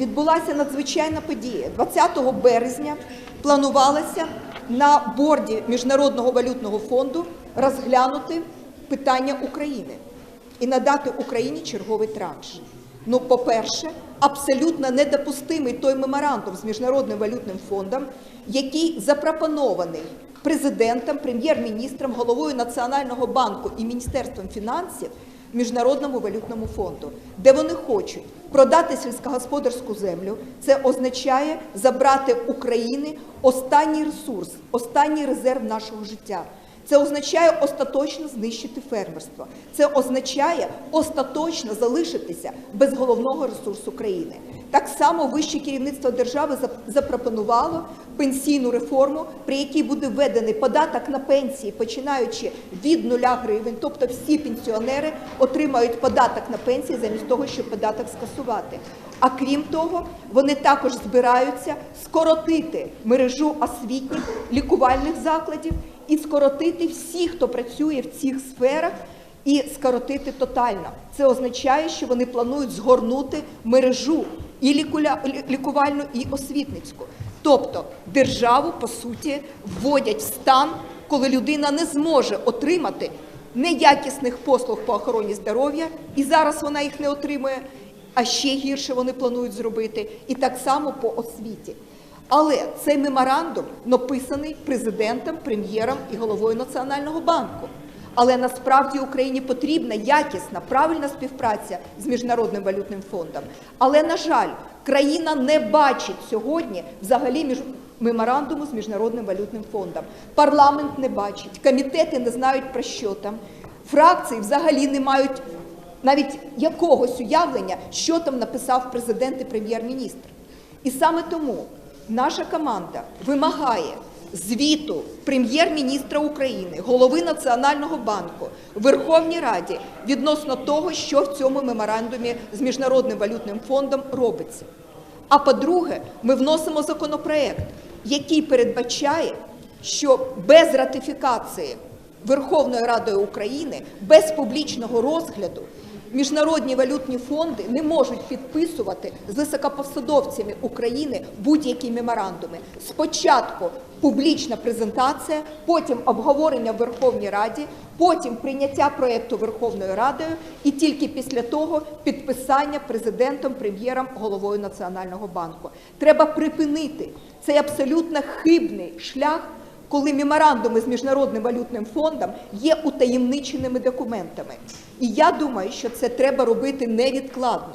Відбулася надзвичайна подія. 20 березня планувалося на борді Міжнародного валютного фонду розглянути питання України і надати Україні черговий транш. Ну, по-перше, абсолютно недопустимий той меморандум з Міжнародним валютним фондом, який запропонований президентом, прем'єр-міністром, головою Національного банку і Міністерством фінансів Міжнародному валютному фонду, де вони хочуть продати сільськогосподарську землю. Це означає забрати України останній ресурс, останній резерв нашого життя. Це означає остаточно знищити фермерство. Це означає остаточно залишитися без головного ресурсу країни. Так само вище керівництво держави запропонувало пенсійну реформу, при якій буде введений податок на пенсії, починаючи від нуля гривень, тобто всі пенсіонери отримають податок на пенсії замість того, щоб податок скасувати. А крім того, вони також збираються скоротити мережу освітніх лікувальних закладів і скоротити всіх, хто працює в цих сферах, і скоротити тотально. Це означає, що вони планують згорнути мережу і лікувальну, і освітницьку. Тобто державу, по суті, вводять в стан, коли людина не зможе отримати неякісних послуг по охороні здоров'я, і зараз вона їх не отримує, а ще гірше вони планують зробити, і так само по освіті. Але цей меморандум написаний президентом, прем'єром і головою Національного банку. Але насправді Україні потрібна якісна, правильна співпраця з Міжнародним валютним фондом. Але, на жаль, країна не бачить сьогодні взагалі між меморандуму з Міжнародним валютним фондом. Парламент не бачить, комітети не знають про що там, фракції взагалі не мають навіть якогось уявлення, що там написав президент і прем'єр-міністр. І саме тому наша команда вимагає звіту прем'єр-міністра України, голови Національного банку Верховній Раді відносно того, що в цьому меморандумі з Міжнародним валютним фондом робиться. А по-друге, ми вносимо законопроект, який передбачає, що без ратифікації Верховною Радою України, без публічного розгляду, міжнародні валютні фонди не можуть підписувати з високопосадовцями України будь-які меморандуми. Спочатку публічна презентація, потім обговорення в Верховній Раді, потім прийняття проєкту Верховною Радою і тільки після того підписання президентом, прем'єром, головою Національного банку. Треба припинити цей абсолютно хибний шлях коли меморандуми з Міжнародним валютним фондом є утаємниченими документами. І я думаю, що це треба робити невідкладно.